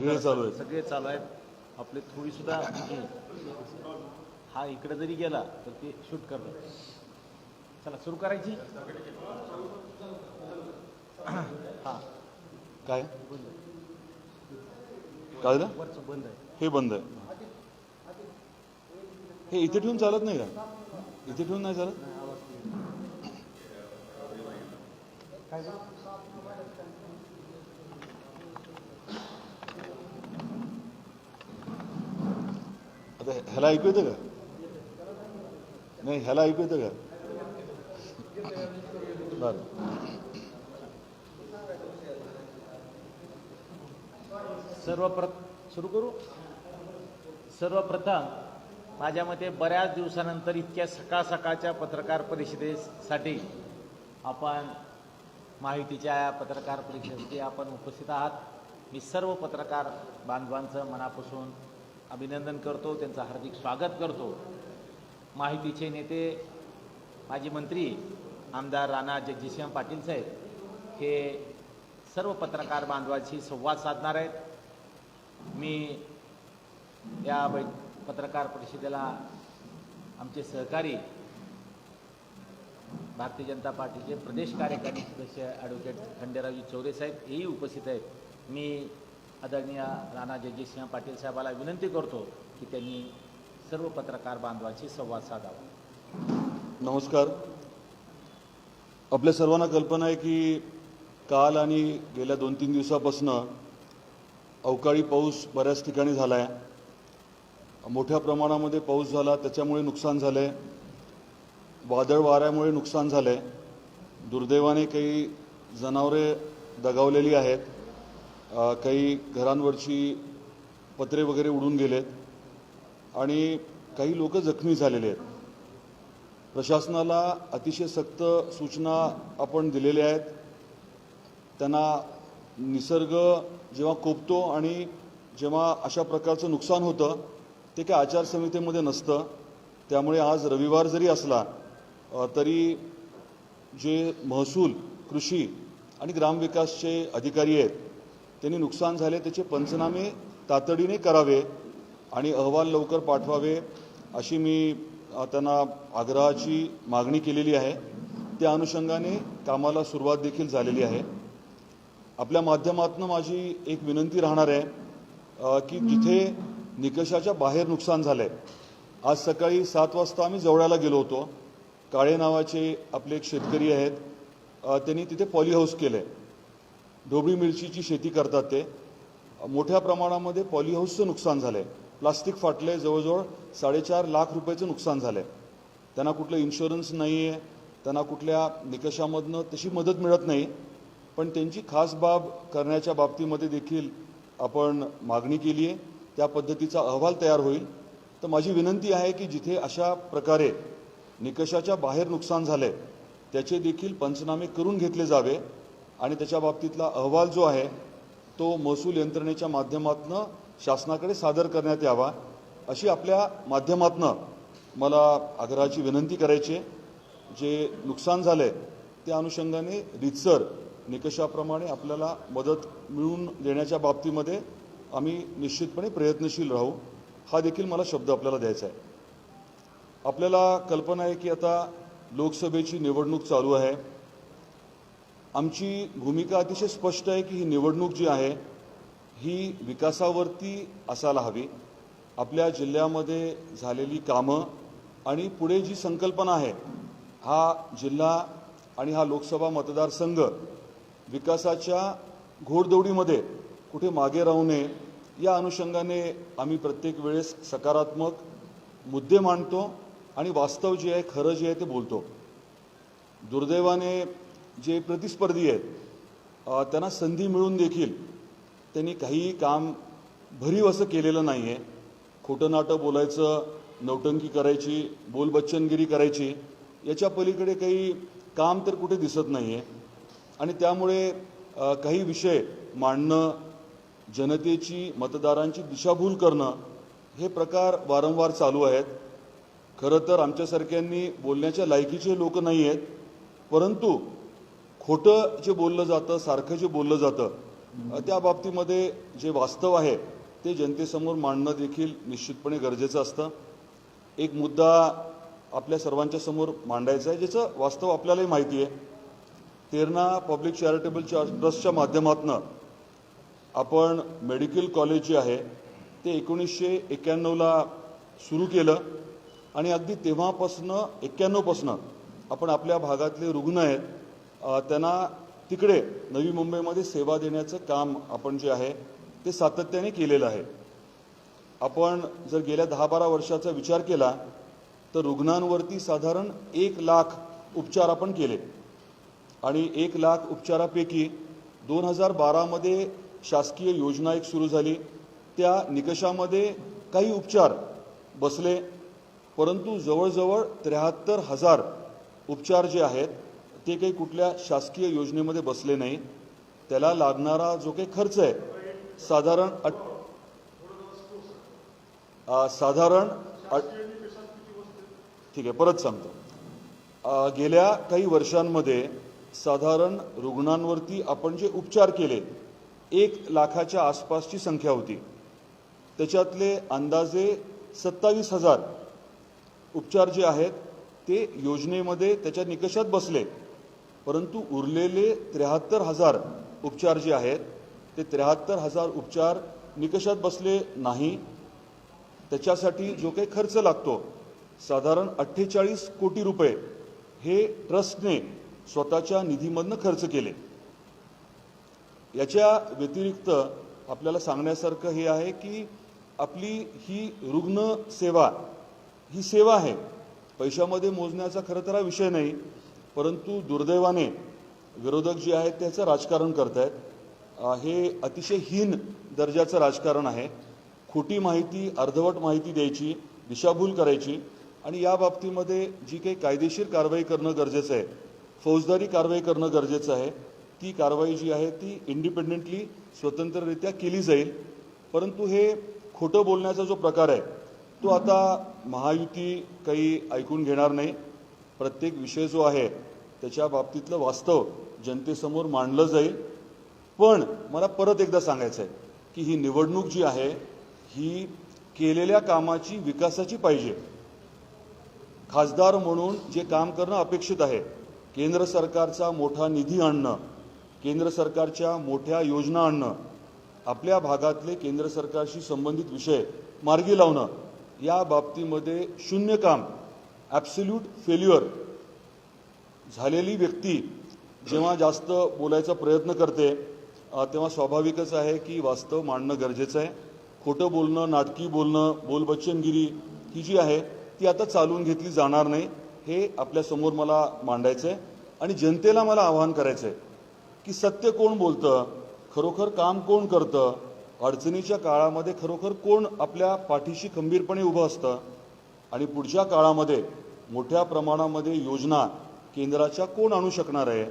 वेळ चालू आहे. सगळे चालू आहेत. आपले थोडी सुद्धा हे- हा इकडे जरी गेला तर ते शूट करतात. चला सुरू करायची? हा. काय? काय? वरचं बंद आहे. हे बंद आहे. हे इथे ठेवून चालत नाही का? इथे ठेवून नाही चालत? काय आता ह्याला ऐकू येतं का? नाही ह्याला ऐकू येतं का? बरं. सर्वप्र सुरू करू? सर्वप्रथम माझ्या मते बऱ्याच दिवसानंतर इतक्या सकाळ सकाळच्या पत्रकार परिषदेसाठी आपण माहितीच्या या पत्रकार परिषदेसाठी आपण उपस्थित आहात. मी सर्व पत्रकार बांधवांचं मनापासून अभिनंदन करतो त्यांचं हार्दिक स्वागत करतो. माहितीचे नेते माजी मंत्री आमदार राणा जगजितसिंह पाटील साहेब हे सर्व पत्रकार बांधवांशी संवाद साधणार आहेत. मी या बै पत्रकार परिषदेला आमचे सहकारी भारतीय जनता पार्टीचे प्रदेश कार्यकारी सदस्य ॲडव्होकेट खंडेरावजी चौरे साहेब हेही उपस्थित आहेत. मी आदरणीय राणा जगजितसिंह पाटील साहेबाला विनंती करतो की त्यांनी सर्व पत्रकार बांधवांशी संवाद साधावा. नमस्कार. आपल्या सर्वांना कल्पना आहे की काल आणि गेल्या दोन तीन दिवसापासून अवकाळी पाऊस बऱ्याच ठिकाणी झाला आहे मोठ्या प्रमाणामध्ये पाऊस झाला त्याच्यामुळे नुकसान झालं आहे वादळ वाऱ्यामुळे नुकसान झालं आहे दुर्दैवाने काही जनावरे दगावलेली आहेत. काही घरांवरची पत्रे वगैरे उडून गेलेत आणि काही लोक जखमी झालेले आहेत. प्रशासनाला अतिशय सक्त सूचना आपण दिलेल्या आहेत. त्यांना निसर्ग जेव्हा कोपतो आणि जेव्हा अशा प्रकारचं नुकसान होतं ते काय आचारसंहितेमध्ये नसतं. त्यामुळे आज रविवार जरी असला तरी जे महसूल कृषी आणि ग्रामविकासचे अधिकारी आहेत त्यांनी नुकसान झाले त्याचे पंचनामे तातडीने करावे आणि अहवाल लवकर पाठवावे अशी मी त्यांना आग्रहाची मागणी केलेली आहे. त्या अनुषंगाने कामाला सुरुवात देखील झालेली आहे. आपल्या माध्यमातून माझी एक विनंती राहणार आहे की जिथे निकषाच्या बाहेर नुकसान झालं आहे आज सकाळी सात वाजता आम्ही जवळाला गेलो होतो. काळे नावाचे आपले एक शेतकरी आहेत. त्यांनी तिथे पॉली हाऊस आहे ढोबळी मिरचीची शेती करतात ते. मोठ्या प्रमाणामध्ये पॉलीहाऊसचं नुकसान झालं आहे प्लास्टिक फाटलंय जवळजवळ साडेचार लाख रुपयाचं नुकसान झालं आहे त्यांना कुठलं इन्शुरन्स नाही आहे त्यांना कुठल्या निकषामधनं तशी मदत मिळत नाही. पण त्यांची खास बाब करण्याच्या बाबतीमध्ये देखील आपण मागणी केली आहे. त्या पद्धतीचा अहवाल तयार होईल. तर माझी विनंती आहे की जिथे अशा प्रकारे निकषाच्या बाहेर नुकसान झालंय त्याचे देखील पंचनामे करून घेतले जावे. आणि त्याच्या बाबतीतला अहवाल जो आहे तो महसूल यंत्रणेच्या माध्यमातून शासनाकडे सादर करण्यात यावा अशी आपल्या माध्यमातनं मला आग्रहाची विनंती करायची आहे. जे नुकसान झालंय त्या अनुषंगाने रितसर निकषाप्रमाणे आपल्याला मदत मिळवून देण्याच्या बाबतीमध्ये आम्ही निश्चितपणे प्रयत्नशील राहू. हा देखील मला शब्द आपल्याला द्यायचा आहे. आपल्याला कल्पना आहे की आता लोकसभेची निवडणूक चालू आहे. आमची भूमिका अतिशय स्पष्ट आहे की ही निवडणूक जी आहे ही विकासावरती असायला हवी. आपल्या जिल्ह्यामध्ये झालेली कामं आणि पुढे जी संकल्पना आहे हा जिल्हा आणि हा लोकसभा मतदारसंघ विकासाच्या घोडदौडीमध्ये कुठे मागे राहू नये या अनुषंगाने आम्ही प्रत्येक वेळेस सकारात्मक मुद्दे मांडतो आणि वास्तव जे आहे खरं जे आहे ते बोलतो. दुर्दैवाने जे प्रतिस्पर्धी आहेत त्यांना संधी मिळून देखील त्यांनी काही काम भरीव असं केलेलं नाही आहे खोटं नाटं बोलायचं नौटंकी करायची बोलबच्चनगिरी करायची याच्या पलीकडे काही काम तर कुठे दिसत नाही आहे आणि त्यामुळे काही विषय मांडणं जनतेची मतदारांची दिशाभूल करणं हे प्रकार वारंवार चालू आहेत. खरं तर आमच्यासारख्यांनी बोलण्याच्या लायकीचे लोक नाही आहेत परंतु खोटं जे बोललं जातं सारखं जे बोललं जातं त्या बाबतीमध्ये जे वास्तव आहे ते जनतेसमोर मांडणं देखील निश्चितपणे गरजेचं असतं. एक मुद्दा आपल्या सर्वांच्या समोर मांडायचा आहे ज्याचं वास्तव आपल्यालाही माहिती आहे. तेरणा पब्लिक चॅरिटेबल ट्रस्टच्या माध्यमातून आपण मेडिकल कॉलेज जे आहे ते एकोणीसशे एक्क्याण्णवला सुरू केलं आणि अगदी तेव्हापासनं एक्क्याण्णवपासनं आपण आपल्या भागातले रुग्ण आहेत त्यांना तिकडे नवी मुंबईमध्ये सेवा देण्याचं काम आपण जे आहे ते सातत्याने केलेलं आहे. आपण जर गेल्या दहा बारा वर्षाचा विचार केला तर रुग्णांवरती साधारण एक लाख उपचार आपण केले. आणि एक लाख उपचारापैकी दोन हजार बारामध्ये शासकीय योजना एक सुरू झाली. त्या निकषामध्ये काही उपचार बसले परंतु जवळजवळ त्र्याहत्तर हजार उपचार जे आहेत ते काही कुठल्या शासकीय योजनेमध्ये बसले नाही त्याला लागणारा जो काही खर्च आहे साधारण अट साधारण अट- ठीक आहे परत सांगतो. गेल्या काही वर्षांमध्ये साधारण रुग्णांवरती आपण जे उपचार केले एक लाखाच्या आसपासची संख्या होती. त्याच्यातले अंदाजे सत्तावीस हजार उपचार जे आहेत ते योजनेमध्ये त्याच्या निकषात बसले. परंतु उरलेले त्र्याहत्तर हजार उपचार जे आहेत ते त्र्याहत्तर हजार उपचार निकषात बसले नाही. त्याच्यासाठी जो काही खर्च लागतो साधारण अठ्ठेचाळीस कोटी रुपये हे ट्रस्टने स्वतःच्या निधीमधनं खर्च केले. याच्या व्यतिरिक्त आपल्याला सांगण्यासारखं हे आहे की आपली ही रुग्ण सेवा ही सेवा आहे. पैशामध्ये मोजण्याचा खरं तर हा विषय नाही. परंतु दुर्दैवाने विरोधक जे आहेत त्याचं राजकारण करत आहेत हे अतिशय हीन दर्जाचं राजकारण आहे. खोटी माहिती अर्धवट माहिती द्यायची दिशाभूल करायची आणि या बाबतीमध्ये जी काही कायदेशीर कारवाई करणं गरजेचं आहे फौजदारी कारवाई करणं गरजेचं आहे ती कारवाई जी आहे ती इंडिपेंडेंटली स्वतंत्ररित्या केली जाईल. परंतु हे खोटं बोलण्याचा जो प्रकार आहे तो आता महायुती काही ऐकून घेणार नाही. प्रत्येक विषय जो आहे त्याच्या बाबतीतलं वास्तव जनतेसमोर मांडलं जाईल. पण मला परत एकदा सांगायचं आहे की ही निवडणूक जी आहे ही केलेल्या कामाची विकासाची पाहिजे. खासदार म्हणून जे काम करणं अपेक्षित आहे केंद्र सरकारचा मोठा निधी आणणं केंद्र सरकारच्या मोठ्या योजना आणणं आपल्या भागातले केंद्र सरकारशी संबंधित विषय मार्गी लावणं या बाबतीमध्ये शून्य काम ॲब्सल्यूट फेल्युअर झालेली व्यक्ती जेव्हा जास्त बोलायचा प्रयत्न करते तेव्हा स्वाभाविकच आहे की वास्तव मांडणं गरजेचं आहे. खोटं बोलणं नाटकी बोलणं बोलबच्चनगिरी ही जी आहे ती आता चालून घेतली जाणार नाही हे आपल्यासमोर मला मांडायचं आहे आणि जनतेला मला आवाहन करायचं आहे की सत्य कोण बोलतं खरोखर काम कोण करतं अडचणीच्या काळामध्ये खरोखर कोण आपल्या पाठीशी खंबीरपणे उभं असतं आणि पुढच्या काळामध्ये मोठ्या प्रमाणामध्ये योजना केंद्राच्या कोण आणू शकणार आहे?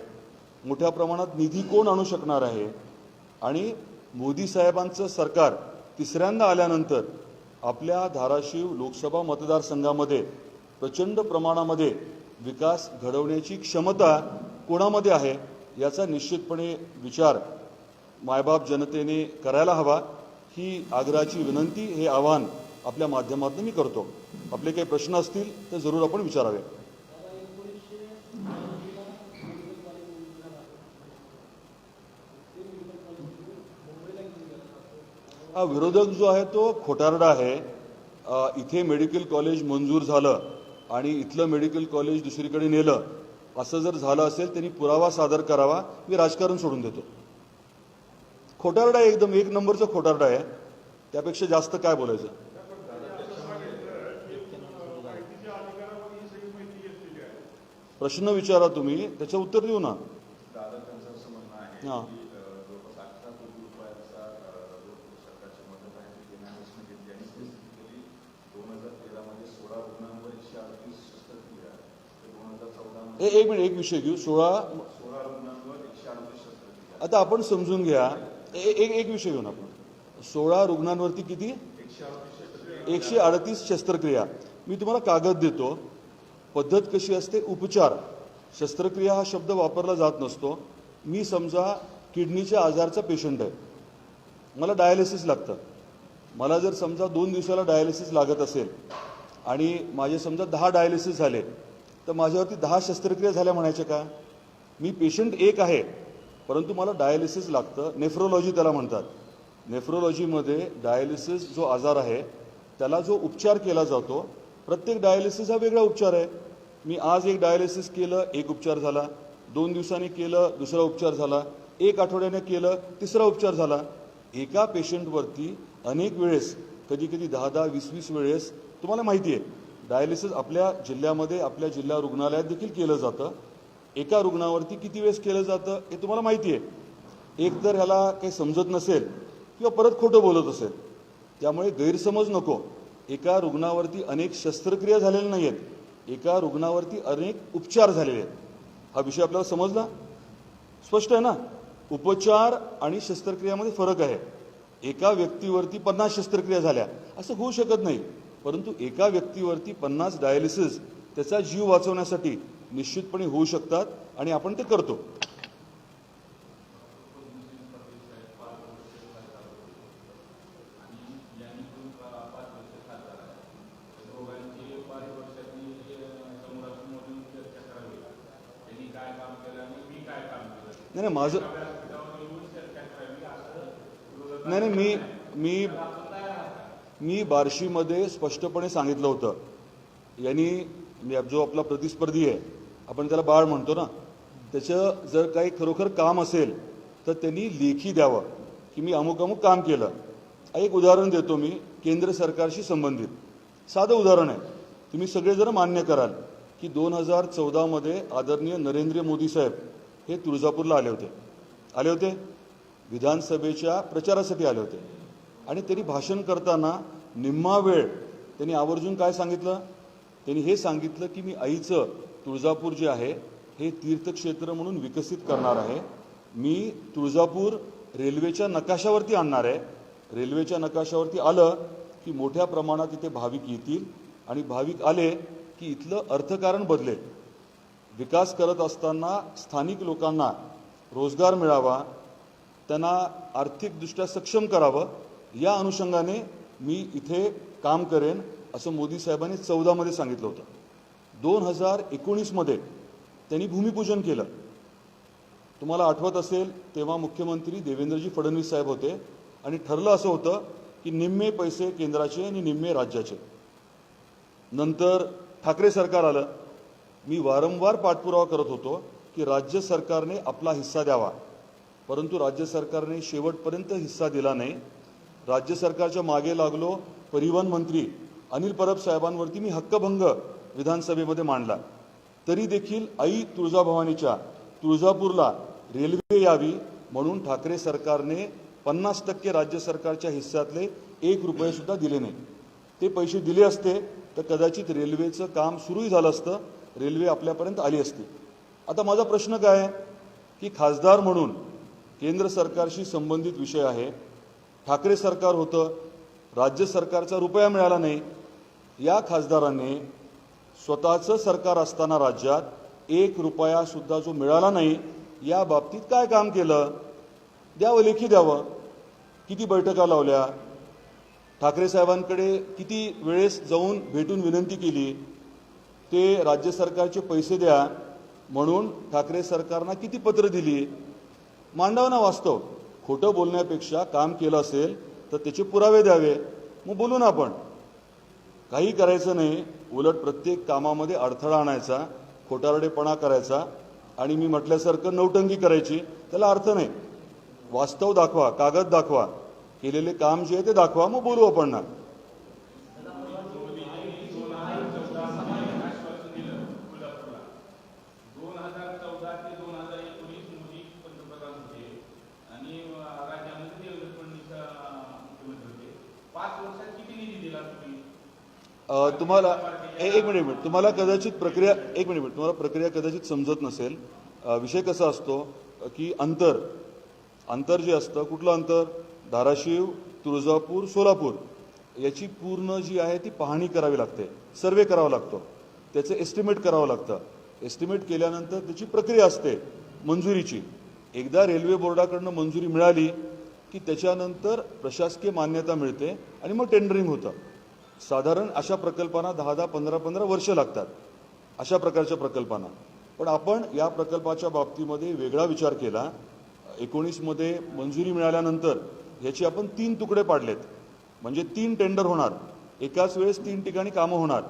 मोठ्या प्रमाणात निधी कोण आणू शकणार आहे? आणि मोदी साहेबांचं सरकार तिसऱ्यांदा आल्यानंतर आपल्या धाराशिव लोकसभा मतदारसंघामध्ये प्रचंड प्रमाणामध्ये विकास घडवण्याची क्षमता कोणामध्ये आहे याचा निश्चितपणे विचार मायबाप जनतेने करायला हवा. ही आग्रहाची विनंती हे आवाहन आपल्या माध्यमातून मी करतो. आपले काही प्रश्न असतील तर जरूर आपण विचारावे. हा विरोधक जो आहे तो खोटारडा आहे. इथे मेडिकल कॉलेज मंजूर झालं आणि इथलं मेडिकल कॉलेज दुसरीकडे नेलं. असं जर झालं असेल त्यांनी पुरावा सादर करावा. मी राजकारण सोडून देतो. खोटारडा एकदम एक नंबरचं खोटारडा आहे. त्यापेक्षा जास्त काय बोलायचं प्रश्न विचारा तुम्ही त्याचं उत्तर देऊ ना दादा त्यांचं असं म्हणणं आहे हां की अ, जवळपास अठरा कोटी रुपयाचा अ, जो सरकारची मदत आहे ती केंद्राने घेतली आणि स्पेसिफिकली दोन हजार तेरामध्ये सोळा रुग्णांवर एकशे अडतीस शस्त्रक्रिया तर दोन हजार चौदामध्ये ए- एक मिनिट एक विषय घेऊ. सोळा आता आपण समजून घ्या. एक एक विषय घेऊन आपण. सोळा रुग्णांवरती किती? एकशे अडतीस शस्त्रक्रिया मी तुम्हाला कागद देतो. पद्धत कशी असते? उपचार. शस्त्रक्रिया हा शब्द वापरला जात नसतो. मी समजा किडनीच्या आजारचा पेशंट आहे. मला डायलिसिस लागतं. मला जर समजा दोन दिवसाला डायलिसिस लागत असेल आणि माझे समजा दहा डायलिसिस झाले तर माझ्यावरती दहा शस्त्रक्रिया झाल्या म्हणायच्या का? मी पेशंट एक आहे परंतु मला डायलिसिस लागतं. नेफ्रोलॉजी त्याला म्हणतात. नेफ्रोलॉजीमध्ये डायलिसिस जो आजार आहे त्याला जो उपचार केला जातो प्रत्येक डायलिसिस हा वेगळा उपचार आहे. मी आज एक डायलिसिस केलं एक उपचार झाला. दोन दिवसांनी केलं दुसरा उपचार झाला. एक आठवड्याने केलं तिसरा उपचार झाला. एका पेशंटवरती अनेक वेळेस कधी कधी दहा दहा वीस वीस वेळेस तुम्हाला माहिती आहे डायलिसिस आपल्या जिल्ह्यामध्ये आपल्या जिल्हा रुग्णालयात देखील केलं जातं. एका रुग्णावरती किती वेळेस केलं जातं हे तुम्हाला माहिती आहे. एक तर ह्याला काही समजत नसेल किंवा परत खोटं बोलत असेल. त्यामुळे गैरसमज नको. एका रुग्णावरती अनेक शस्त्रक्रिया झालेल्या नाही आहेत एका रुग्णावरती अनेक उपचार झालेले आहेत. हा विषय आपल्याला समजला? स्पष्ट आहे ना? उपचार आणि शस्त्रक्रियामध्ये फरक आहे. एका व्यक्तीवरती पन्नास शस्त्रक्रिया झाल्या. असं होऊ शकत नाही. परंतु एका व्यक्तीवरती पन्नास डायलिसिस त्याचा जीव वाचवण्यासाठी निश्चितपणे होऊ शकतात आणि आपण ते करतो. नाही नाही माझं नाही नाही मी मी मी बार्शीमध्ये स्पष्टपणे सांगितलं होतं. यांनी मी जो आपला प्रतिस्पर्धी आहे आपण त्याला बाळ म्हणतो ना त्याचं जर काही खरोखर काम असेल तर त्यांनी लेखी द्यावं की मी अमुक अमुक काम केलं. एक उदाहरण देतो मी केंद्र सरकारशी संबंधित. साधं उदाहरण आहे. तुम्ही सगळेजण मान्य कराल की दोन हजार चौदामध्ये आदरणीय नरेंद्र मोदी साहेब हे तुळजापूरला आले होते. आले होते? विधानसभेच्या प्रचारासाठी आले होते. आणि त्यांनी भाषण करताना निम्मा वेळ त्यांनी आवर्जून काय सांगितलं? त्यांनी हे सांगितलं की मी आईचं तुळजापूर जे आहे हे तीर्थक्षेत्र म्हणून विकसित करणार आहे. मी तुळजापूर रेल्वेच्या नकाशावरती आणणार आहे. रेल्वेच्या नकाशावरती आलं की मोठ्या प्रमाणात इथे भाविक येतील आणि भाविक आले की इथलं अर्थकारण बदलेल. विकास करत असताना स्थानिक लोकांना रोजगार मिळावा त्यांना आर्थिकदृष्ट्या सक्षम करावं या अनुषंगाने मी इथे काम करेन असं मोदी साहेबांनी चौदामध्ये सांगितलं होतं. दोन हजार एकोणीसमध्ये त्यांनी भूमिपूजन केलं. तुम्हाला आठवत असेल तेव्हा मुख्यमंत्री देवेंद्रजी फडणवीस साहेब होते आणि ठरलं असं होतं की निम्मे पैसे केंद्राचे आणि निम्मे राज्याचे. नंतर ठाकरे सरकार आलं. मी वारंवार पाठपुरावा करत होतो की राज्य सरकारने आपला हिस्सा द्यावा. परंतु राज्य सरकारने शेवटपर्यंत हिस्सा दिला नाही. राज्य सरकारच्या मागे लागलो परिवहन मंत्री अनिल परब साहेबांवरती मी हक्कभंग विधानसभेमध्ये मांडला. तरी देखील आई तुळजाभवानीच्या तुळजापूरला रेल्वे यावी म्हणून ठाकरे सरकारने पन्नास टक्के राज्य सरकारच्या हिस्स्यातले एक रुपये सुद्धा दिले नाही. ते पैसे दिले असते तर कदाचित रेल्वेचं काम सुरूही झालं असतं रेल्वे आपल्यापर्यंत आली असती. आता माझा प्रश्न काय? आहे की खासदार म्हणून केंद्र सरकारशी संबंधित विषय आहे. ठाकरे सरकार होतं. राज्य सरकारचा रुपया मिळाला नाही. या खासदाराने स्वतःचं सरकार असताना राज्यात एक रुपयासुद्धा जो मिळाला नाही या बाबतीत काय काम केलं? द्यावं लेखी द्यावं. किती बैठका लावल्या? ठाकरे साहेबांकडे किती वेळेस जाऊन भेटून विनंती केली? ते राज्य सरकारचे पैसे द्या म्हणून ठाकरे सरकारनं किती पत्र दिली? मांडावं ना वास्तव. खोटं बोलण्यापेक्षा काम केलं असेल तर त्याचे पुरावे द्यावे. मग बोलू ना आपण. काही करायचं नाही. उलट प्रत्येक कामामध्ये अडथळा आणायचा खोटारडेपणा करायचा आणि मी म्हटल्यासारखं नौटंकी करायची. त्याला अर्थ नाही. वास्तव दाखवा कागद दाखवा. केलेले काम जे आहे ते दाखवा. मग बोलू आपण ना दोन हजार चौदा ते दोन हजार एकोणीस मोदी पंतप्रधान होते आणि अं, राज्यामध्ये देवेंद्र फडणवीस अं, मुख्यमंत्री होते पाच वर्षात किती निधी दिला तुम्ही अ, तुम्हाला ए- एक मिनिट मिनिट. तुम्हाला कदाचित प्रक्रिया एक मिनिट मिनिट. तुम्हाला प्रक्रिया कदाचित समजत नसेल. विषय कसा असतो की अंतर अंतर जे असतं कुठलं अंतर? धाराशिव तुळजापूर सोलापूर. याची पूर्ण जी आहे ती पाहणी करावी लागते. सर्वे करावा लागतो. त्याचं एस्टिमेट करावं लागतं. एस्टिमेट केल्यानंतर त्याची प्रक्रिया असते मंजुरीची. एकदा रेल्वे बोर्डाकडनं मंजुरी मिळाली की त्याच्यानंतर प्रशासकीय मान्यता मिळते आणि मग टेंडरिंग होतं. साधारण अशा प्रकल्पांना दहा दहा पंधरा पंधरा वर्ष लागतात. अशा प्रकारच्या प्रकल्पांना. पण आपण या प्रकल्पाच्या बाबतीमध्ये वेगळा विचार केला. एकोणीसमध्ये मंजुरी मिळाल्यानंतर ह्याची आपण तीन तुकडे पाडलेत. म्हणजे तीन टेंडर होणार. एकाच वेळेस तीन ठिकाणी कामं होणार.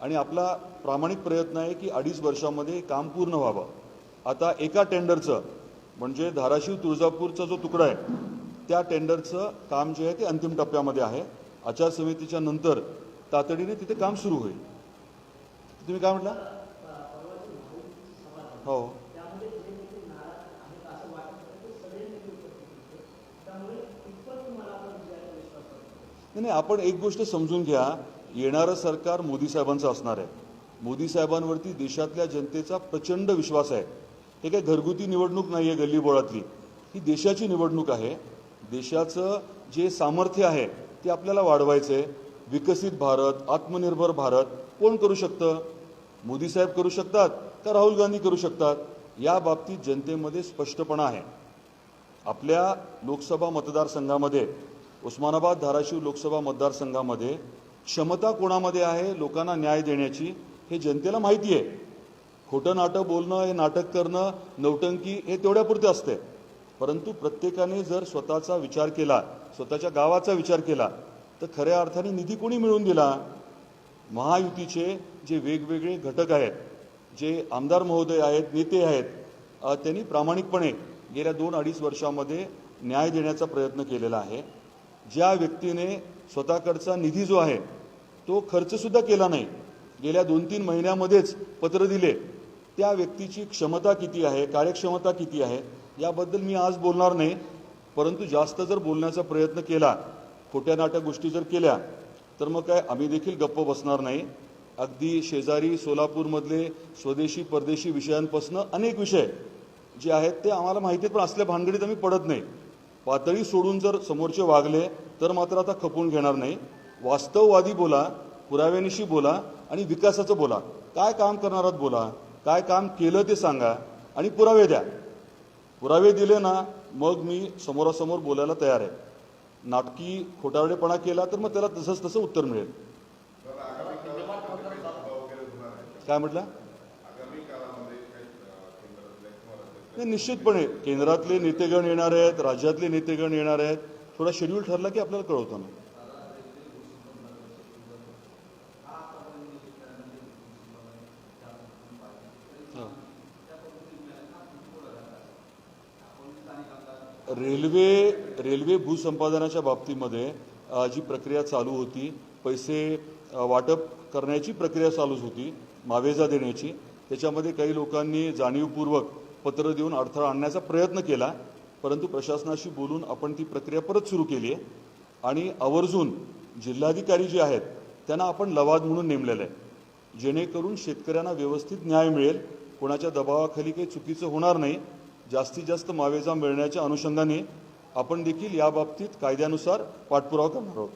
आणि आपला प्रामाणिक प्रयत्न आहे की अडीच वर्षामध्ये काम पूर्ण व्हावं. आता एका टेंडरचं म्हणजे धाराशिव तुळजापूरचा जो तुकडा आहे त्या टेंडरचं काम जे आहे ते अंतिम टप्प्यामध्ये आहे. आचारसंहितेच्या नंतर तातडीने तिथे काम सुरू होईल. तुम्ही काय म्हटला? हो. नाही नाही आपण एक गोष्ट समजून घ्या. येणारं सरकार मोदी साहेबांचं असणार आहे. मोदी साहेबांवरती देशातल्या जनतेचा प्रचंड विश्वास आहे. हे काही घरगुती निवडणूक नाही आहे गल्लीबोळातली. ही देशाची निवडणूक आहे. देशाचं जे सामर्थ्य आहे ते आपल्याला वाढवायचं. आहे विकसित भारत आत्मनिर्भर भारत कोण करू शकतं? मोदी साहेब करू शकतात का राहुल गांधी करू शकतात? या बाबतीत जनतेमध्ये स्पष्टपणा आहे. आपल्या लोकसभा मतदारसंघामध्ये उस्मानाबाद धाराशिव लोकसभा मतदारसंघामध्ये क्षमता कोणामध्ये आहे लोकांना न्याय देण्याची हे जनतेला माहिती आहे. खोटं नाटक बोलणं हे नाटक करणं नौटंकी हे तेवढ्यापुरते असते. परंतु प्रत्येकाने जर स्वतःचा विचार केला स्वतःच्या गावाचा विचार केला तर खऱ्या अर्थाने निधी कोणी मिळवून दिला? महायुतीचे जे वेगवेगळे घटक आहेत जे आमदार महोदय आहेत नेते आहेत त्यांनी प्रामाणिकपणे गेल्या दोन अडीच वर्षामध्ये न्याय देण्याचा प्रयत्न केलेला आहे. ज्या व्यक्तीने स्वतःकडचा निधी जो आहे तो खर्चसुद्धा केला नाही. गेल्या दोन तीन महिन्यामध्येच पत्र दिले. त्या व्यक्तीची क्षमता किती आहे कार्यक्षमता किती आहे? याबद्दल मी आज बोलणार नाही परंतु जास्त जर बोलण्याचा प्रयत्न केला खोट्या नाट्या गोष्टी जर केल्या तर मग काय आम्ही देखील गप्प बसणार नाही. अगदी शेजारी सोलापूरमधले स्वदेशी परदेशी विषयांपासून अनेक विषय जे आहेत ते आम्हाला माहिती पण असल्या भानगडीत आम्ही पडत नाही. पातळी सोडून जर समोरचे वागले तर मात्र आता खपून घेणार नाही. वास्तववादी बोला पुराव्यानिशी बोला आणि विकासाचं बोला. काय काम करणार आहात बोला? काय काम केलं ते सांगा आणि पुरावे द्या. पुरावे दिले ना मग मी समोरासमोर बोलायला तयार आहे. नाटकी खोटारडेपणा केला तर मग त्याला तसंच तसं उत्तर मिळेल. काय म्हटलं? नाही निश्चितपणे. केंद्रातले नेतेगण येणार आहेत राज्यातले नेतेगण येणार आहेत. थोडा शेड्यूल ठरला की आपल्याला कळवतो ना रेल्वे रेल्वे भूसंपादनाच्या बाबतीमध्ये जी प्रक्रिया चालू होती पैसे वाटप करण्याची प्रक्रिया चालूच होती मावेजा देण्याची. त्याच्यामध्ये काही लोकांनी जाणीवपूर्वक पत्र देऊन अडथळा आणण्याचा प्रयत्न केला परंतु प्रशासनाशी बोलून आपण ती प्रक्रिया परत सुरू केली आहे. आणि आवर्जून जिल्हाधिकारी जे आहेत त्यांना आपण लवाद म्हणून नेमलेलं आहे. जेणेकरून शेतकऱ्यांना व्यवस्थित न्याय मिळेल कोणाच्या दबावाखाली काही चुकीचं होणार नाही जास्तीत जास्त मावेजा मिळण्याच्या अनुषंगाने आपण देखील या बाबतीत कायद्यानुसार पाठपुरावा करणार आहोत.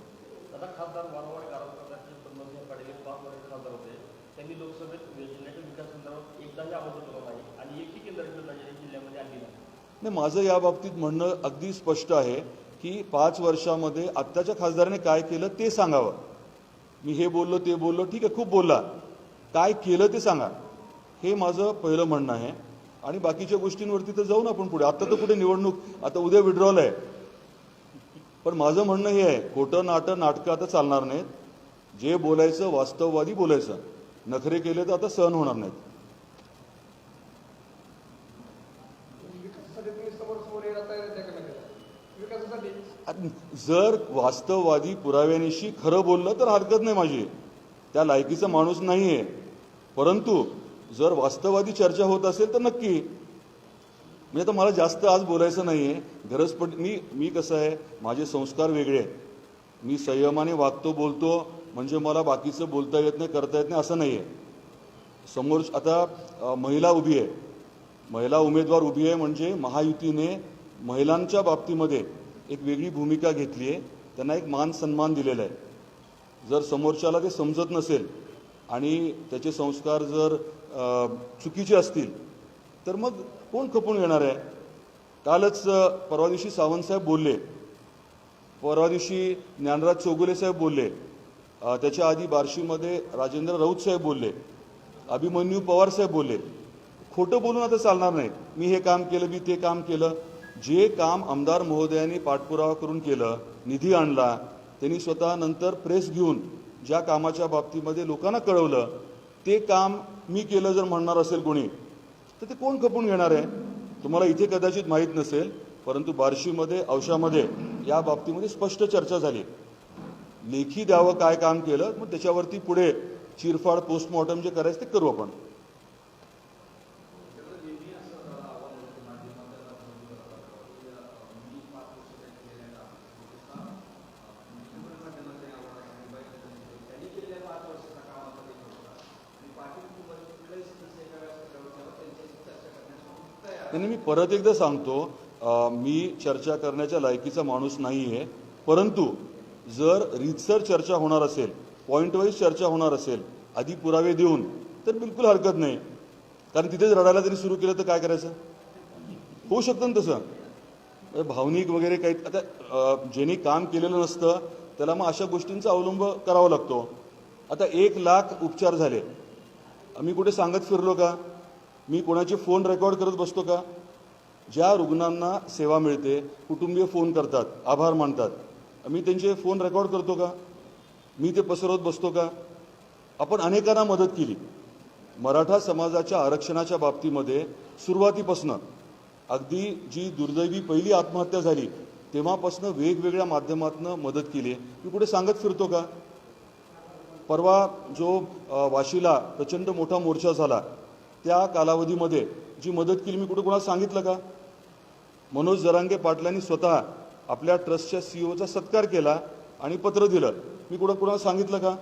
नाही माझं या बाबतीत म्हणणं अगदी स्पष्ट आहे की पाच वर्षामध्ये आत्ताच्या खासदाराने काय केलं ते सांगावं. मी हे बोललो ते बोललो ठीक आहे खूप बोलला. काय केलं ते सांगा. हे माझं पहिलं म्हणणं आहे. आणि बाकीच्या गोष्टींवरती तर जाऊ ना आपण पुढे. आता तर कुठे निवडणूक आता उद्या विड्रॉल आहे. पण माझं म्हणणं हे आहे खोटं नाटं नाटकं आता चालणार नाहीत. जे बोलायचं वास्तववादी बोलायचं. नखरे केले तर आता सहन होणार नाहीत. जर वास्तववादी पुराव्यानिशी खरं बोललं तर हरकत नाही माझी. त्या लायकीचा माणूस नाहीये. परंतु जर वास्तववादी चर्चा होत असेल तर नक्की. म्हणजे आता मला जास्त आज बोलायचं नाही आहे गरज पड मी मी कसं आहे माझे संस्कार वेगळे आहेत. मी संयमाने वागतो बोलतो म्हणजे मला बाकीचं बोलता येत नाही करता येत नाही असं नाही आहे समोर आता महिला उभी आहे. महिला उमेदवार उभी आहे म्हणजे महायुतीने महिलांच्या बाबतीमध्ये एक वेगळी भूमिका घेतली आहे त्यांना एक मान सन्मान दिलेला आहे. जर समोरच्याला ते समजत नसेल आणि त्याचे संस्कार जर चुकीचे असतील तर मग कोण खपून घेणार आहे? कालच परवा दिवशी सावंतसाहेब बोलले. परवा दिवशी ज्ञानराज चौगुले साहेब बोलले. त्याच्या आधी बार्शीमध्ये राजेंद्र राऊत साहेब बोलले. अभिमन्यू पवार साहेब बोलले. खोटं बोलून आता चालणार नाही मी हे काम केलं मी ते काम केलं. जे काम आमदार महोदयांनी पाठपुरावा करून केलं निधी आणला त्यांनी स्वतः नंतर प्रेस घेऊन ज्या कामाच्या बाबतीमध्ये लोकांना कळवलं ते काम मी केलं जर म्हणणार असेल कोणी तर ते कोण खपून घेणार आहे? तुम्हाला इथे कदाचित माहीत नसेल परंतु बार्शीमध्ये अंशामध्ये या बाबतीमध्ये स्पष्ट चर्चा झाली. लेखी द्यावं काय काम केलं मग त्याच्यावरती पुढे चिरफाड पोस्टमॉर्टम जे करायचं ते करू आपण त्यांनी मी परत एकदा सांगतो मी चर्चा करण्याच्या लायकीचा माणूस नाही आहे परंतु जर रीतसर चर्चा होणार असेल पॉईंट वाईज चर्चा होणार असेल आधी पुरावे देऊन तर बिलकुल हरकत नाही. कारण तिथेच रडायला जरी सुरू केलं तर काय करायचं? होऊ शकतं ना तसं. म्हणजे भावनिक वगैरे काही आता अं, ज्यांनी काम केलेलं नसतं त्याला मग अशा गोष्टींचा अवलंब करावा लागतो. आता एक लाख उपचार झाले. मी कुठे सांगत फिरलो का? मी कोणाचे फोन रेकॉर्ड करत बसतो का? ज्या रुग्णांना सेवा मिळते कुटुंबीय फोन करतात आभार मानतात. मी त्यांचे फोन रेकॉर्ड करतो का? मी ते पसरवत बसतो का? आपण अनेकांना मदत केली. मराठा समाजाच्या आरक्षणाच्या बाबतीमध्ये सुरुवातीपासनं अगदी जी दुर्दैवी पहिली आत्महत्या झाली तेव्हापासनं वेगवेगळ्या माध्यमातून मदत केली. मी कुठे सांगत फिरतो का? परवा जो वाशीला प्रचंड मोठा मोर्चा झाला त्या कालावधीमध्ये जी मदत केली मी कुठे कोणाला सांगितलं का? मनोज जरांगे पाटलांनी स्वतः आपल्या ट्रस्टच्या सीईओचा सत्कार केला आणि पत्र दिलं. मी कुठं कुणाला सांगितलं का?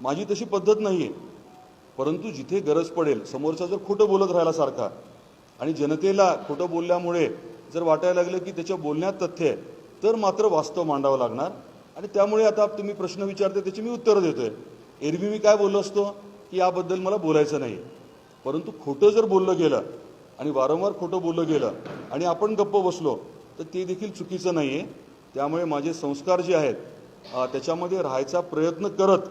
माझी तशी पद्धत नाही आहे परंतु जिथे गरज पडेल समोरचा जर खोटं बोलत राहिला सारखा आणि जनतेला खोटं बोलल्यामुळे जर वाटायला लागलं की त्याच्या बोलण्यात तथ्य आहे तर मात्र वास्तव मांडावं लागणार. आणि त्यामुळे आता तुम्ही प्रश्न विचारते त्याची मी उत्तरं आहे एरवी मी काय बोललो असतो? की याबद्दल मला बोलायचं नाही. परंतु खोटं जर बोललं गेलं आणि वारंवार खोटं बोललं गेलं आणि आपण गप्प बसलो तर ते देखील चुकीचं नाही आहे त्यामुळे माझे संस्कार जे आहेत त्याच्यामध्ये राहायचा प्रयत्न करत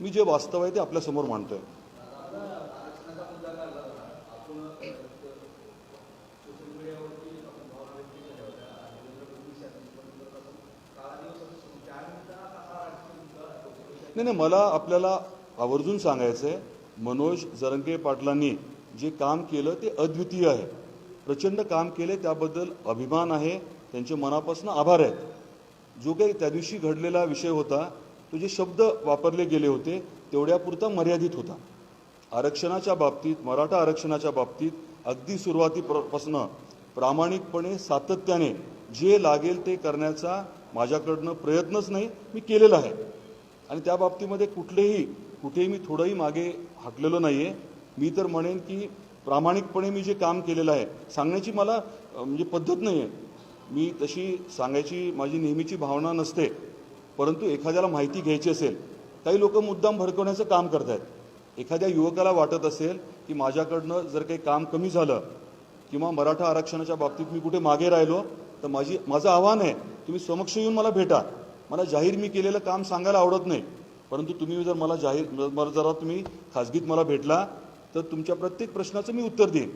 मी जे वास्तव आहे ते आपल्यासमोर मांडतोय. नाही नाही मला आपल्याला आवर्जून सांगायचं आहे मनोज जरंगे पाटलांनी जे काम केलं ते अद्वितीय आहे. प्रचंड काम केले त्याबद्दल अभिमान आहे त्यांचे मनापासून आभार आहेत. जो काही त्या दिवशी घडलेला विषय होता तो जे शब्द वापरले गेले होते तेवढ्यापुरता मर्यादित होता. आरक्षणाच्या बाबतीत मराठा आरक्षणाच्या बाबतीत अगदी सुरुवातीपासून प्रामाणिकपणे सातत्याने जे लागेल ते करण्याचा माझ्याकडनं प्रयत्नच नाही मी केलेला आहे. आणि त्या बाबतीमध्ये कुठलेही कुठेही मी थोडंही मागे हटलेलो नाही आहे मी तर म्हणेन की प्रामाणिकपणे मी जे काम केलेलं आहे सांगण्याची मला म्हणजे पद्धत नाही आहे. मी तशी सांगायची माझी नेहमीची भावना नसते परंतु एखाद्याला माहिती घ्यायची असेल काही लोक मुद्दाम भडकवण्याचं काम करत आहेत एखाद्या युवकाला वाटत असेल की माझ्याकडनं जर काही काम कमी झालं किंवा मराठा आरक्षणाच्या बाबतीत मी कुठे मागे राहिलो तर माझी माझं आव्हान आहे तुम्ही समक्ष येऊन मला भेटा. मला जाहीर मी केलेलं काम सांगायला आवडत नाही परंतु तुम्ही जर मला जाहीर मला जरा तुम्ही खाजगीत मला भेटला तर तुमच्या प्रत्येक प्रश्नाचं मी उत्तर देईन.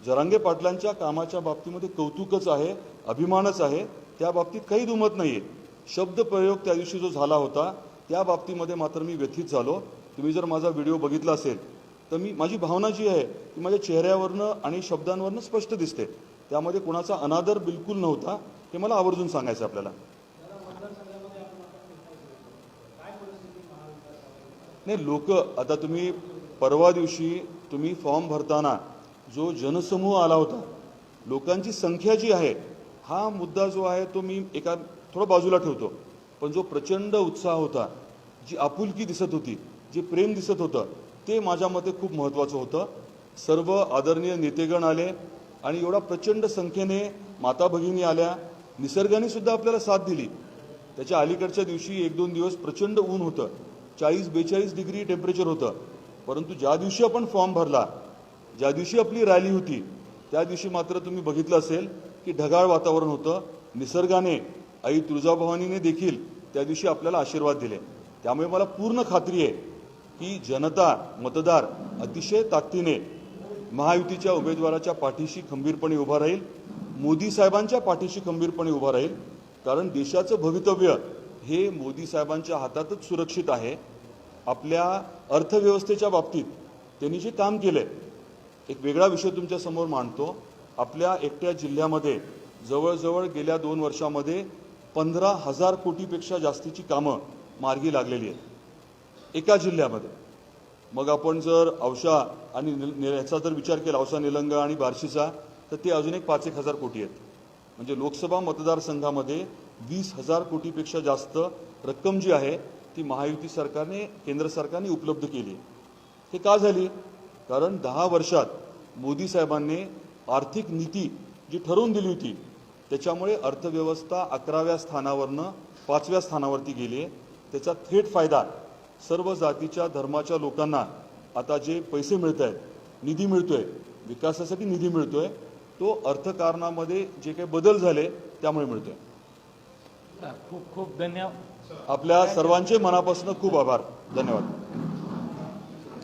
जरांगे पाटलांच्या कामाच्या बाबतीमध्ये कौतुकच आहे अभिमानच आहे. त्या बाबतीत काही दुमत नाही आहे शब्द प्रयोग त्या दिवशी जो झाला होता त्या बाबतीमध्ये मात्र मी व्यथित झालो. तुम्ही जर माझा व्हिडिओ बघितला असेल तर मी माझी भावना जी आहे ती माझ्या चेहऱ्यावरनं आणि शब्दांवरनं स्पष्ट दिसते. त्यामध्ये कोणाचा अनादर बिलकुल नव्हता हे मला आवर्जून सांगायचं आपल्याला. नाही लोक आता तुम्ही परवा दिवशी तुम्ही फॉर्म भरताना जो जनसमूह आला होता लोकांची संख्या जी आहे हा मुद्दा जो आहे तो मी एका थोडा बाजूला ठेवतो. पण जो प्रचंड उत्साह होता जी आपुलकी दिसत होती जे प्रेम दिसत होतं ते माझ्या मते खूप महत्त्वाचं होतं. सर्व आदरणीय नेतेगण आले आणि एवढा प्रचंड संख्येने माता भगिनी आल्या. निसर्गाने सुद्धा आपल्याला साथ दिली. त्याच्या अलीकडच्या दिवशी एक दोन दिवस प्रचंड ऊन होतं. चाळीस बेचाळीस डिग्री टेम्परेचर होतं. परंतु ज्या दिवशी आपण फॉर्म भरला ज्या दिवशी आपली रॅली होती त्या दिवशी मात्र तुम्ही बघितलं असेल की ढगाळ वातावरण होतं. निसर्गाने आई तुळजाभवानीने देखील त्या दिवशी आपल्याला आशीर्वाद दिले. त्यामुळे मला पूर्ण खात्री आहे की जनता मतदार अतिशय ताकदीने महायुतीच्या उमेदवाराच्या पाठीशी खंबीरपणे उभा राहील मोदी साहेबांच्या पाठीशी खंबीरपणे उभा राहील. कारण देशाचं भवितव्य हे मोदी साहेबांच्या हातातच सुरक्षित आहे. आपल्या अर्थव्यवस्थेच्या बाबतीत त्यांनी जे काम केलंय एक वेगळा विषय तुमच्यासमोर मांडतो. आपल्या एकट्या जिल्ह्यामध्ये जवळजवळ गेल्या दोन वर्षामध्ये पंधरा हजार कोटीपेक्षा जास्तीची कामं मार्गी लागलेली आहेत. एका जिल्ह्यामध्ये. मग आपण जर औषा आणि नि- याचा जर विचार केला औषा निलंगा आणि बार्शीचा तर ते अजून एक पाच एक हजार कोटी आहेत. म्हणजे लोकसभा मतदारसंघामध्ये वीस हजार कोटीपेक्षा जास्त रक्कम जी आहे ती महायुती सरकारने केंद्र सरकारने उपलब्ध केली. हे का झाली? कारण दहा वर्षात मोदी साहेबांनी आर्थिक नीती जी ठरवून दिली होती त्याच्यामुळे अर्थव्यवस्था अकराव्या स्थानावरनं पाचव्या स्थानावरती गेली आहे. त्याचा थेट फायदा सर्व जातीच्या धर्माच्या लोकांना आता जे पैसे मिळत आहेत निधी मिळतोय विकासासाठी निधी मिळतोय तो अर्थकारणामध्ये जे काही बदल झाले त्यामुळे मिळतोय. खूप खूप धन्यवाद. आपल्या सर्वांचे मनापासून खूप आभार. धन्यवाद.